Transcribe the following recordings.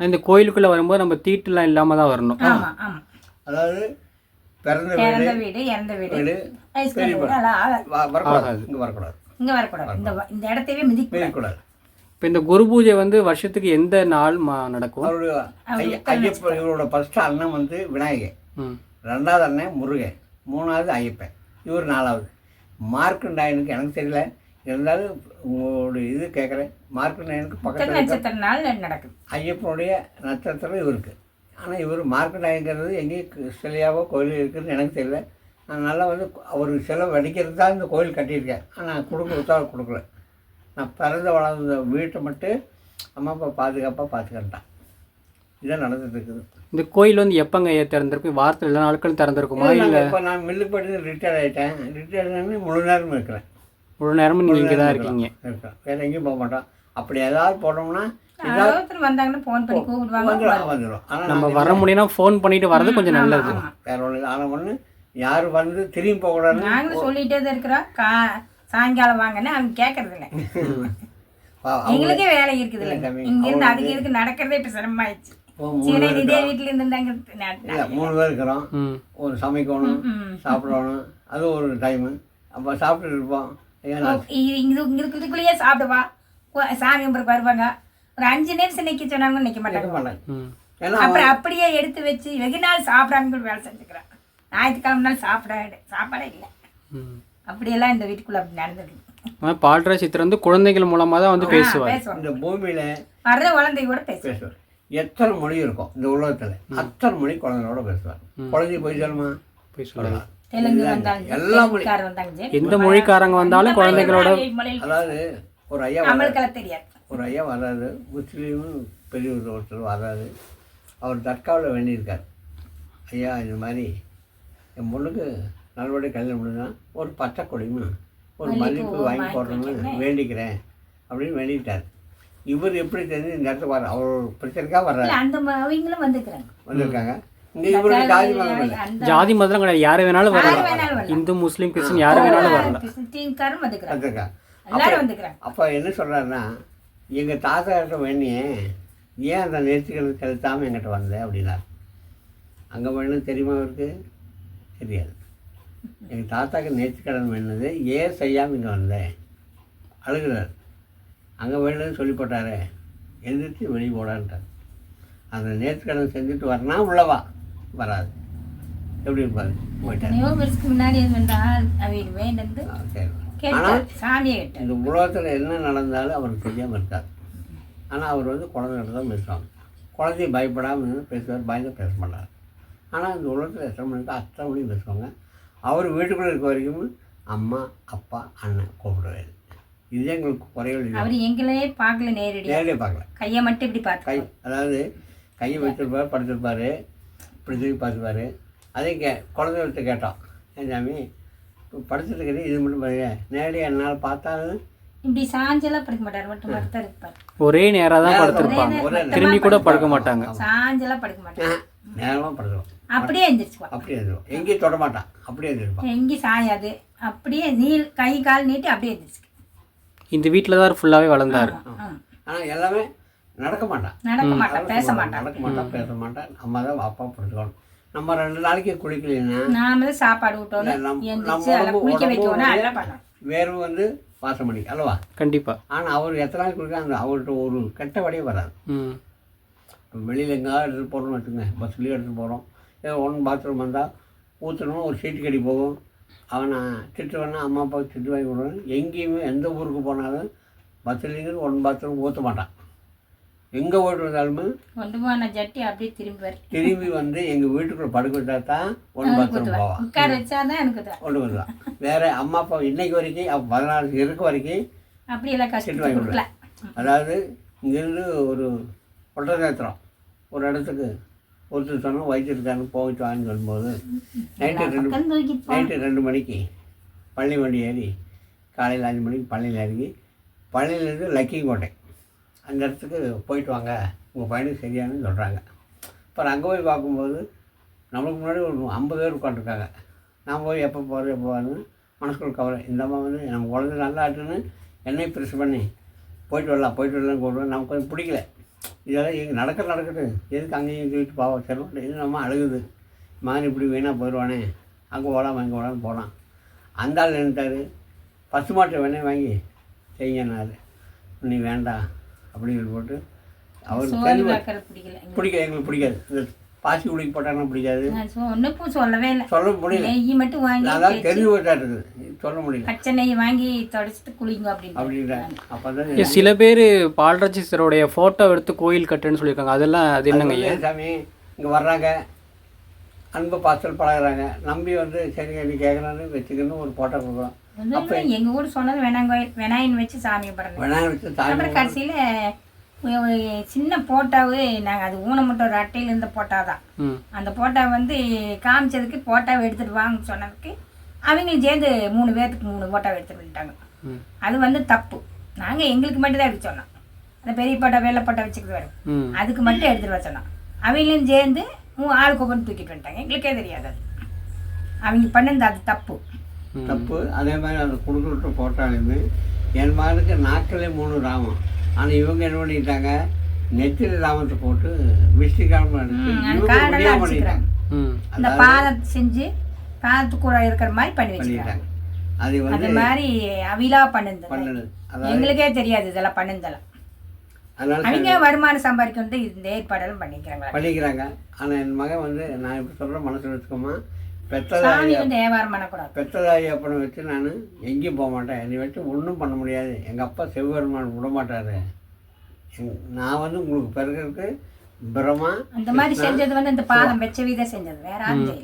இந்த கோயிலுக்குள்ளே வரும்போது நம்ம தீட்டுலாம் இல்லாமல் தான் வரணும். ஆமா ஆமா. அதாவது பிறந்த வீடு இறந்த வீடு இறந்த வீடு. வரக்கூடாது இங்கே வரக்கூடாது. இங்க வரக்கூடாது. இந்த இந்த இடத்தையே மிதிக்க மீறக்கூடாது இப்போ இந்த குரு பூஜை வந்து வருஷத்துக்கு எந்த நாள் மா- நடக்கும்? ஐயப்பன் இவரோட ஃபர்ஸ்ட் அண்ணன் வந்து விநாயகர் ம். ரெண்டாவது அண்ணன் முருகன். மூணாவது ஐயப்பன். இவர் நாலாவது. மார்க்கண்டாயனுக்கு எனக்கு தெரியல. இருந்தாலும் உங்களுடைய இது கேட்குறேன். மார்க்கண்டாயனுக்கு பக்கத்தில் நட்சத்திர நாள் நடக்குது. ஐயப்பனுடைய நட்சத்திரம் இவருக்கு ஆனால் இவர் மார்க்கண்டாயங்கிறது எங்கேயும் சிலையாவோ கோயில் இருக்குதுன்னு எனக்கு தெரியல. நான் நல்லா வந்து அவர் சிலை வடிக்கிறது தான் இந்த கோயில் கட்டியிருக்கேன் ஆனால் கொடுக்க உத்தரவு கொடுக்கல. நான் பிறந்த வளர்ந்த வீட்டை மட்டும் அம்மா அப்பா பாதுகாப்பாக பார்த்துக்கிட்டான் இதான் நடந்துட்டு இருக்குது. இந்த கோயில் வந்து எப்போங்க ஐயா திறந்திருக்கும் வாரத்தில் எல்லா நாட்களும் திறந்திருக்குமா? இல்லை இப்போ நான் மில்லு படி ரிட்டையர் ஆகிட்டேன் ரிட்டையர் ஆகி முழு நேரம் இருக்கிறேன். முழு நேரமும் நீங்கள் இங்கே தான் இருக்கீங்க. இருக்கேன் வேறு எங்கேயும் போக மாட்டோம். அப்படி ஏதாவது போனோம்னா ஒருத்தர் வந்தாங்கன்னா ஃபோன் பண்ணி கூப்பிடுவாங்க. வந்துடும் வந்துடும் ஆனால் நம்ம வர முடியும்னா ஃபோன் பண்ணிட்டு வர்றது கொஞ்சம் நல்லது. வேற ஒன்று ஆனால் ஒன்று யார் வந்து திரும்பி போகக்கூடாதுன்னு நாங்களும் சொல்லிட்டே தான் இருக்கிறோம். கா சாயங்காலம் வாங்கன்னு அவங்க கேட்கறது இல்லை. எங்களுக்கே வேலை இருக்குது இல்லை. தம்பி, இங்க இருந்து அதுக்கு இருக்கு நடக்கிறதே இப்ப சிரமமாயிடுச்சு. சரி பேர் இதே வீட்டுல இருந்தாங்க இல்லை மூணு பேர் இருக்கிறோம். ஒரு சமைக்கணும். சாப்பிடணும். அது ஒரு டைமு அப்போ சாப்பிட்டுட்டு இருப்போம். ஐயா ஓ, நான் இ- இங்க இங்க இருக்கிறதுக்குள்ளேயே சாப்பிடுவா. சாமி கும்பிட்றதுக்கு வருவாங்க. ஒரு அஞ்சு நிமிஷம் நிக்க சொன்னாங்க நிக்க மாட்டாங்க. அப்புறம் அப்படியே எடுத்து வச்சு வெகு நாள் சாப்பிடாம வேலை செஞ்சுக்கிறான் ஞாயிற்றுக்கிழமை நாள் சாப்பிட சாப்பாடே இல்லை. அப்படியெல்லாம் இந்த வீட்டுக்குள்ள அப்படி நடந்திருக்கு ஆனால் பால்ராஜ் சித்தர் வந்து குழந்தைகள் மூலமாக தான் வந்து பேசுவார். இந்த பூமியில் வர்ற குழந்தை கூட பேசுவார். எத்தனை மொழி இருக்கும் இந்த உலகத்தில்? அத்தனை மொழி குழந்தைகளோட பேசுவார். குழந்தை போய் சொல்லுமா? போய் சொல்லுங்க. தெலுங்கு வந்தாங்க எல்லா மொழி தெலுங்குக்காரர் வந்தாங்க. சரி. எந்த மொழிக்காரங்க வந்தாலும் குழந்தைகளோட அதாவது ஒரு ஐயா. நம்மளுக்கெல்லாம் தெரியாது. ஒரு ஐயா வர்றாரு முஸ்லீமும் பெரியவர் ஒருத்தர் வர்றாரு அவர் தற்காவில் வேண்டியிருக்கார். ஐயா இந்த மாதிரி என் பொண்ணுக்கு நல்லபடியாக கல்யாணம் முடிஞ்சா ஒரு பச்சை கொடியும் ஒரு மல்லிப்பூ வாங்கி போடணும்னு வேண்டிக்கிறேன் அப்படின்னு வேண்டிக்கிட்டார். இவர் எப்படி தெரிஞ்சு இந்த இடத்துக்கு வர அவர் பிரச்சனைக்காக வர்றாரு. அந்த அவங்களும் வந்துக்கிறாங்க. வந்திருக்காங்க. ஜாதி மதம் கிடையாது. யார் வேணாலும் வரலாம். இந்து முஸ்லீம் கிறிஸ்டின் யார் வேணாலும் வரலாம். அப்போ என்ன சொல்கிறாருன்னா எங்கள் தாத்தா கிட்ட வேணியே ஏன் அந்த நேர்த்திகள் செலுத்தாமல் என்கிட்ட வந்த அப்படின்னார். அங்கே வேணும் தெரியுமா அவருக்கு? தெரியாது. எங்கள் தாத்தாக்கு நேர்த்திக்கடன் வேணுது ஏன் செய்யாமல் இங்கே வந்தேன் அழுகிறார். அங்கே வேணும்னு சொல்லி போட்டாரே. வெளியே போடான்ட்டார். அந்த நேர்த்திக்கடன் செஞ்சுட்டு வரனா உள்ளவா? வராது. எப்படி இருப்பாரு? முன்னாடி இந்த உலகத்தில் என்ன நடந்தாலும் அவருக்கு தெரியாமல் இருக்காது ஆனால் அவர் வந்து குழந்தைகிட்ட தான் பேசுவாங்க. குழந்தைய பயப்படாமல் பேசுவார் பயந்து பேச மாட்டார். ஆனால் இந்த உலகத்தில் எத்தனை மணிக்கு அத்தனை மணிக்கு பேசுவாங்க. அவர் வீட்டுக்குள்ளே இருக்க வரைக்கும் அம்மா அப்பா அண்ணன் கூப்பிடுவாரு. இதுதான் எங்களுக்கு குறைகள் அவர் எங்களையே பார்க்கல நேரடியா. நேரடியாக பார்க்கல. கையை மட்டும் இப்படி கை பார்த்து அதாவது கையை வச்சிருப்பார் படுத்திருப்பார். இப்படி திரும்பி பார்த்துப்பாரு. அதே கே குழந்தைகிட்ட கேட்டோம். ஏன் சாமி படுத்துட்டு இருக்கிறது இது மட்டும் பாருங்க. நேரடியாக என்னால் பார்த்தாலும் இப்படி சாஞ்செல்லாம் படுக்க மாட்டார். மட்டும் இருப்பார். ஒரே நேராக தான் படுத்திருப்பாங்க. ஒரே திரும்பி கூட படுக்க மாட்டாங்க. சாஞ்செல்லாம் படுக்க மாட்டார் நேரமாக படுத்துருவோம் அப்படியே எந்திரிச்சுக்குவா அப்படியே எழுதிருவோம் எங்கேயும் தொட மாட்டான். அப்படியே எழுதிருப்பான் எங்கேயும் சாயாது. அப்படியே நீள் கை கால் நீட்டி அப்படியே எந்திரிச்சு. இந்த வீட்டில் தான் ஃபுல்லாகவே வளர்ந்தாரு. ஆனால் எல்லாமே நடக்க மாட்டான் நடக்க மாட்டான் பேச மாட்டான் நடக்க மாட்டான் பேச மாட்டான் நம்ம தான் அப்பா படுத்துக்கணும் நம்ம ரெண்டு நாளைக்கு குளிக்கலைன்னா நாம சாப்பாடு பண்ணணும். வேர்வை வந்து வாசம் பண்ணி அல்லவா? கண்டிப்பாக ஆனால் அவர் எத்தனை நாள் குளிக்க அந்த அவர்கிட்ட ஒரு கெட்ட வழியே வராது. ம். வெளியில் எங்கேயாவது எடுத்துகிட்டு போகிறோம்னு வச்சுக்கோங்க. பஸ்லேயே எடுத்துகிட்டு போகிறோம் ஏதோ ஒன் பாத்ரூம் வந்தால் ஊற்றணும் ஒரு சீட்டு கடி போகும். அவனை திட்டுவேன்னா அம்மா அப்பா திட்டு வாங்கி விடுவேன் எங்கேயுமே எந்த ஊருக்கு போனாலும் பஸ்லேருந்து ஒன் பாத்ரூம் ஊற்ற மாட்டான் எங்கே ஓட்டு வந்தாலுமே போன ஜட்டி அப்படியே திரும்பி திரும்பி வந்து எங்கள் வீட்டுக்குள்ளே படுக்க வச்சா தான் ஒன் பாத்ரூம் போவான் உட்கார வச்சாதான் எனக்கு தான் கொண்டு வருவான் வேறு அம்மா அப்பா இன்னைக்கு வரைக்கும் அவ பதினாலு இருக்க வரைக்கும் அப்படி எல்லாம் கஷ்டப்பட்டு வாங்கி கொடுக்கல. அதாவது இங்கேருந்து ஒரு ஒட்டநேத்திரம் ஒரு இடத்துக்கு ஒருத்தர் சொன்னால் வயிற்றுக்காரனு போயிட்டு வான்னு சொல்லும்போது நைட்டு ரெண்டு நைட்டு ரெண்டு மணிக்கு பள்ளி வண்டி ஏறி காலையில் அஞ்சு மணிக்கு பள்ளியில் இறங்கி பள்ளியிலேருந்து லக்கிங்கோட்டை அந்த இடத்துக்கு போயிட்டு வாங்க. உங்கள் பையனுக்கு சரியானு சொல்கிறாங்க அப்புறம் அங்கே போய் பார்க்கும்போது நம்மளுக்கு முன்னாடி ஒரு ஐம்பது பேர் உட்காந்துருக்காங்க நான் போய் எப்போ போகிறது எப்போ வரணும்னு மனசுக்குள்ள கவலை. இந்த அம்மா வந்து நம்ம குழந்தை நல்லா ஆட்டுன்னு என்னையும் ப்ரெஸ் பண்ணி போயிட்டு வரலாம் போயிட்டு வரலாம் கூப்பிடுவேன் நமக்கு கொஞ்சம் பிடிக்கல. இதெல்லாம் எங்கே நடக்க நடக்குது. எதுக்கு அங்கேயும் சொல்லிட்டு பாவம் சரி இது நம்ம அழுகுது. மகன் இப்படி வீணாக போயிடுவானே. அங்கே போகலாம் இங்கே போகலான்னு போகலாம் அந்த ஆள் நின்ட்டார் பசு மாட்டை வேணே வாங்கி செய்யினார் நீ வேண்டாம். அப்படின்னு சொல்லி போட்டு அவர். பிடிக்காது எங்களுக்கு பிடிக்காது. இந்த பாசி குடிக்கு போட்டாங்கன்னா பிடிக்காது. ஒண்ணுக்கும் சொல்லவே இல்லை. சொல்ல முடியல. நெய் மட்டும் வாங்கி நான் தான் தேய்ச்சி, தெரிஞ்சு இருக்குது சொல்ல முடியல. பச்சை நெய் வாங்கி தொடச்சிட்டு குளிங்க அப்படின்னு அப்படின்றாங்க அப்போ தான் சில பேர் பால்ராஜேஸ்வரோடைய ஃபோட்டோ எடுத்து கோயில் கட்டுன்னு சொல்லியிருக்காங்க. அதெல்லாம் அது என்னங்க சாமி இங்கே வர்றாங்க. அன்பு பாசல் பழகுறாங்க. நம்பி வந்து சரிங்க நீ கேட்குறான்னு வச்சுக்கணும் ஒரு போட்டோ கொடுக்குறோம். எங்க ஊர் சொன்னது வேணாங்கோயில் விநாயகன் வச்சு சாமி வச்சு தாய் அப்புறம் கடைசியில் சின்ன போட்டாவு நாங்கள் அது ஊனமுட்ட ஒரு அட்டையில் இருந்த போட்டா தான். ம். அந்த போட்டா வந்து காமிச்சதுக்கு போட்டாவை எடுத்துகிட்டு வாங்க சொன்னதுக்கு அவங்களும் சேர்ந்து மூணு பேர்த்துக்கு மூணு போட்டாவை எடுத்துகிட்டு வந்துட்டாங்க. அது வந்து தப்பு. நாங்கள் எங்களுக்கு மட்டும் தான் எடுத்து சொன்னோம். அந்த பெரிய போட்டா வெள்ளை போட்டா வச்சுக்கிட்டு வரும். அதுக்கு மட்டும் எடுத்துகிட்டு வர சொன்னோம். அவங்களும் சேர்ந்து ஆளுக்கு ஒவ்வொன்று தூக்கிட்டு வந்துட்டாங்க. எங்களுக்கே தெரியாது அது. அவங்க பண்ணது அது தப்பு. தப்பு. அதே மாதிரி அந்த கொடுக்குற போட்டாலுமே என் மகனுக்கு நாக்கிலே மூணு ராமம். ஆனால் இவங்க என்ன பண்ணிட்டாங்க? நெத்தில ராமத்தை போட்டு விஷ்டிகாரம். பண்ணிட்டாங்க. ம். இந்த பாதத்தை செஞ்சு பாதத்து கூட இருக்கிற மாதிரி பண்ணி வச்சுக்கிறாங்க. பண்ணிட்டாங்க. அது வந்து அது மாதிரி அவிலா பண்ணுது. எங்களுக்கே தெரியாது இதெல்லாம் பண்ணுதெல்லாம். அதனால அவங்க வருமானம் சம்பாதிக்கணும் இந்த ஏற்பாடெல்லாம் பண்ணிக்கிறாங்க பண்ணிக்கிறாங்க. ஆனால் என் மகன் வந்து நான் இப்படி சொல்கிற மனசில் வச்சுக்கோமா பெத்ததாய் வியாபாரம் பண்ணக்கூடாது. பெத்ததாய் அப்பனை வச்சு நான் எங்கேயும் போக மாட்டேன். என்னை வச்சு ஒன்றும் பண்ண முடியாது. எங்கள் அப்பா சிவபெருமான் விட மாட்டார். நான் வந்து உங்களுக்கு பிறகு பிரமா அந்த மாதிரி செஞ்சது வந்து இந்த பாதம் வச்ச வீத செஞ்சது. வேற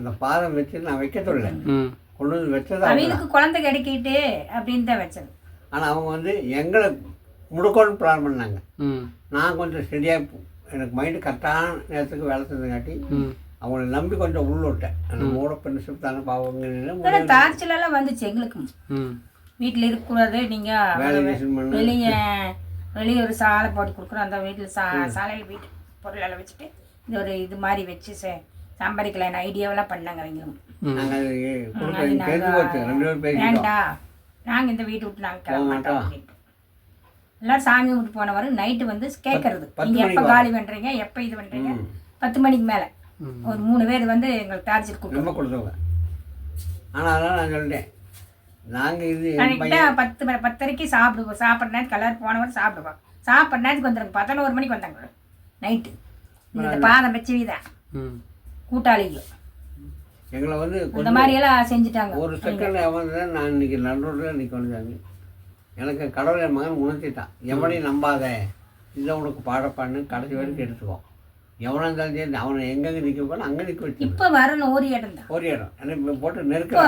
அந்த பாதம் வச்சு நான் வைக்க தொழில ம். கொண்டு வந்து வச்சதா அவங்களுக்கு குழந்தை கிடைக்கிட்டு அப்படின்னு தான் வச்சது. ஆனால் அவங்க வந்து எங்களை முடுக்கோன்னு பிளான் பண்ணாங்க. நான் கொஞ்சம் ஸ்டெடியாக எனக்கு மைண்டு கரெக்டான நேரத்துக்கு வேலை செஞ்சங்காட்டி அவங்கள நம்பி கொஞ்சம் உள்ள விட்டேன் நம்ம கூட பெண்ணு தானே பாவங்க எல்லாம் வந்துச்சு எங்களுக்கு. ம். வீட்டில் இருக்கக்கூடாது நீங்க வேலை விஷயம் பண்ணு. வெளியே வெளியே ஒரு சாலை போட்டு கொடுக்குறோம் அந்த வீட்டில் சா சாலையில் வீட்டு பொருளெல்லாம் வச்சுட்டு இது ஒரு இது மாதிரி வச்சு சே- சம்பாதிக்கலாம் ஐடியாவெல்லாம் பண்ணாங்க அவங்களும் நாங்கள் வேண்டாம் நாங்கள் இந்த வீட்டு விட்டு நாங்கள் கிளம்ப மாட்டோம். அப்படின்ட்டு எல்லாரும் சாமி விட்டு போன வரும் நைட்டு வந்து கேட்கறது நீங்கள் எப்போ காலி பண்ணுறீங்க எப்போ இது பண்ணுறீங்க. பத்து மணிக்கு மேலே. ஒரு மூணு பேர் வந்து எங்களுக்கு டார்ச்சர் கொடுக்கும் ரொம்ப கொடுத்தவங்க ஆனால் அதெல்லாம் நான் சொல்லிட்டேன் நாங்கள் இது என் பையன். கரெக்டாக பத்து மணி பத்தரைக்கு சாப்பிடுவோம் சாப்பிட்ற நேரத்துக்கு கலர் போனவங்க சாப்பிடுவோம் சாப்பிட்ற நேரத்துக்கு வந்துருங்க. பதினோரு மணிக்கு வந்தாங்க. நைட்டு. இந்த பாதம் வச்சு வீதா. ம். கூட்டாளிகள். எங்களை வந்து அந்த கொஞ்சம் மாதிரி எல்லாம் செஞ்சுட்டாங்க. ஒரு செகண்ட் எவன் நான் இன்னைக்கு நடுவில் நிற்க வந்தாங்க எனக்கு கடவுள் மகன் உணர்த்திட்டான். எவனையும் நம்பாத. இதை உனக்கு பாடப்பான்னு கடைசி வரைக்கும் எடுத்துக்கோ எவனாக இருந்தாலும் சரி அவனை எங்கெங்கே நிற்க போனா அங்கே நிற்க வச்சு இப்போ வரணும் ஒரு இடம் தான். ஒரு இடம். எனக்கு இப்ப போட்டு நெருக்க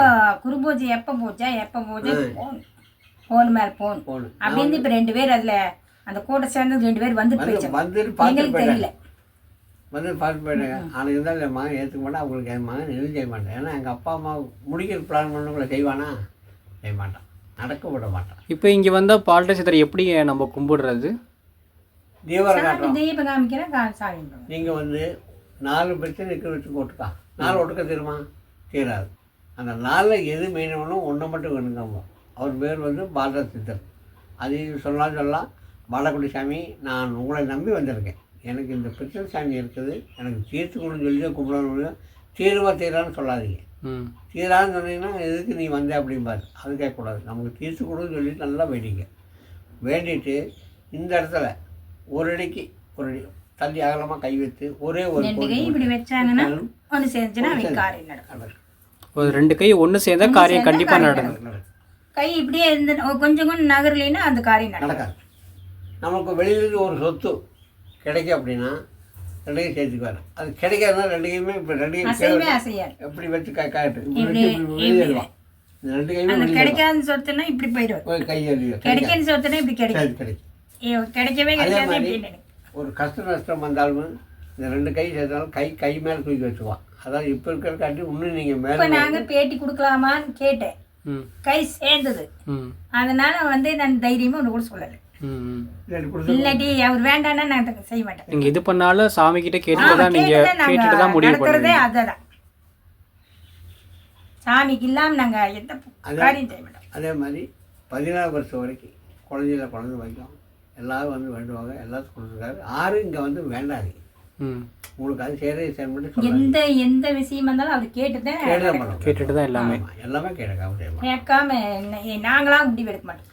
குருபூஜை எப்போ போச்சா எப்போ போச்சு போன். போன் மேலே போன். போகணும் அப்படின்னு இப்போ ரெண்டு பேர் அதில் அந்த கூட்டம் சேர்ந்து ரெண்டு பேர் வந்து வந்து எங்களுக்கு தெரியல. வந்து பார்த்து போயிட்டாங்க. ஆனால் இருந்தாலும் என் மகன் ஏற்றுக்க மாட்டேன் அவங்களுக்கு என் மகன் எதுவும் செய்ய மாட்டேன். ஏன்னா எங்கள் அப்பா அம்மா முடிக்கிற பிளான் பண்ணவங்கள செய்வானா? செய்ய மாட்டான். நடக்க விட மாட்டான். இப்போ இங்கே வந்தால் பால்ராஜேஸ்வரர் எப்படி நம்ம கும்பிடுறது? சாமி காட்டுறோம் தெய்வம் காமிக்கிறேன் கா- சாமி கும்பிடுவேன். நீங்கள் வந்து நாலு பிரச்சனை நிற்க வச்சு போட்டுக்கா நாலு ஒட்டுக்க தீருமா தீராது அந்த நாளில் எது மெயினானோ ஒன்றை மட்டும் வேணுங்காமோ அவர் பேர் வந்து பாலர சித்தர் அதையும் சொல்லலாம் சொல்லலாம் பாலக்குடி சாமி நான் உங்களை நம்பி வந்திருக்கேன் எனக்கு இந்த பிரச்சனை சாமி இருக்குது எனக்கு தீர்த்துக்கணும்னு சொல்லி தான் கும்பிடணும் தீருமா தீரான்னு சொல்லாதீங்க ம் தீரான்னு சொன்னீங்கன்னா எதுக்கு நீ வந்த அப்படிம்பாரு அது கேட்கக்கூடாது நமக்கு தீர்த்து கொடுன்னு சொல்லி நல்லா வேண்டிங்க வேண்டிட்டு இந்த இடத்துல ஒரு அடிக்கு ஒரு அடி. தள்ளி அகலமாக கை வைத்து ஒரே ஒரு ரெண்டு கோடு கை இப்படி வச்சாங்கன்னா ஒன்று சேர்ந்துச்சுன்னா காரியம் நடக்கும். ஒரு ரெண்டு கை ஒன்று சேர்ந்தா காரியம் கண்டிப்பாக நடக்கும். கை இப்படியே இருந்து கொஞ்சம் கொஞ்சம் நகரலைன்னா அந்த காரியம் நடக்காது. நமக்கு வெளியிலேருந்து ஒரு சொத்து கிடைக்கும் அப்படின்னா ரெண்டு கை சேர்த்துக்குவார். அது கிடைக்காதுன்னா ரெண்டு கையுமே இப்போ ரெண்டு கை அசைவே கீழே அசையாது. எப்படி வச்சு கை காட்டு? வெளியேறுவான் இந்த ரெண்டு கையுமே கிடைக்காதுன்னு சொத்துனா இப்படி போயிடுவார். போய் கை கிடைக்குன்னு சொத்துனா இப்படி கிடைக்கும். சரி. கிடைக்கும் கிடைக்கவே கிடைக்காது ஒரு கஷ்ட நஷ்டம் வந்தாலும் இந்த ரெண்டு கை சேர்த்தாலும் கை கை மேலே தூக்கி வச்சுக்குவான் அதாவது இப்போ இருக்கிற காட்டி இன்னும் நீங்கள் இப்போ மேலே நாங்கள் பேட்டி கொடுக்கலாமான்னு கேட்டேன். கை சேர்ந்தது. அதனால வந்து நான் தைரியமாக ஒன்று கூட சொல்லலை. இல்லாட்டி அவர் வேண்டான்னா நான் அதை செய்ய மாட்டேன். நீங்கள் இது பண்ணாலும் சாமி கிட்ட கேட்டுட்டு தான் நாங்க கேட்டுட்டு முடிவு சாமிக்கு இல்லாமல் நாங்கள் எந்த. காரியம் செய்ய மாட்டோம். அதே மாதிரி பதினாறு வருஷம் வரைக்கும் குழந்தையில குழந்தை வைக்கும் எல்லாரும் வந்து வேண்டுவாங்க எல்லாத்தையும் கொடுத்துருக்காரு யாரும் இங்கே வந்து வேண்டாது ம். உங்களுக்கு அது மட்டும் சொல்லுவாங்க எந்த எந்த விஷயமா இருந்தாலும் கேட்டுதான் கேட்டு தான் கேட்டுட்டு தான் எல்லாமே எல்லாமே கேட்காம ந- நாங்களா முடிவு எடுக்க மாட்டோம்.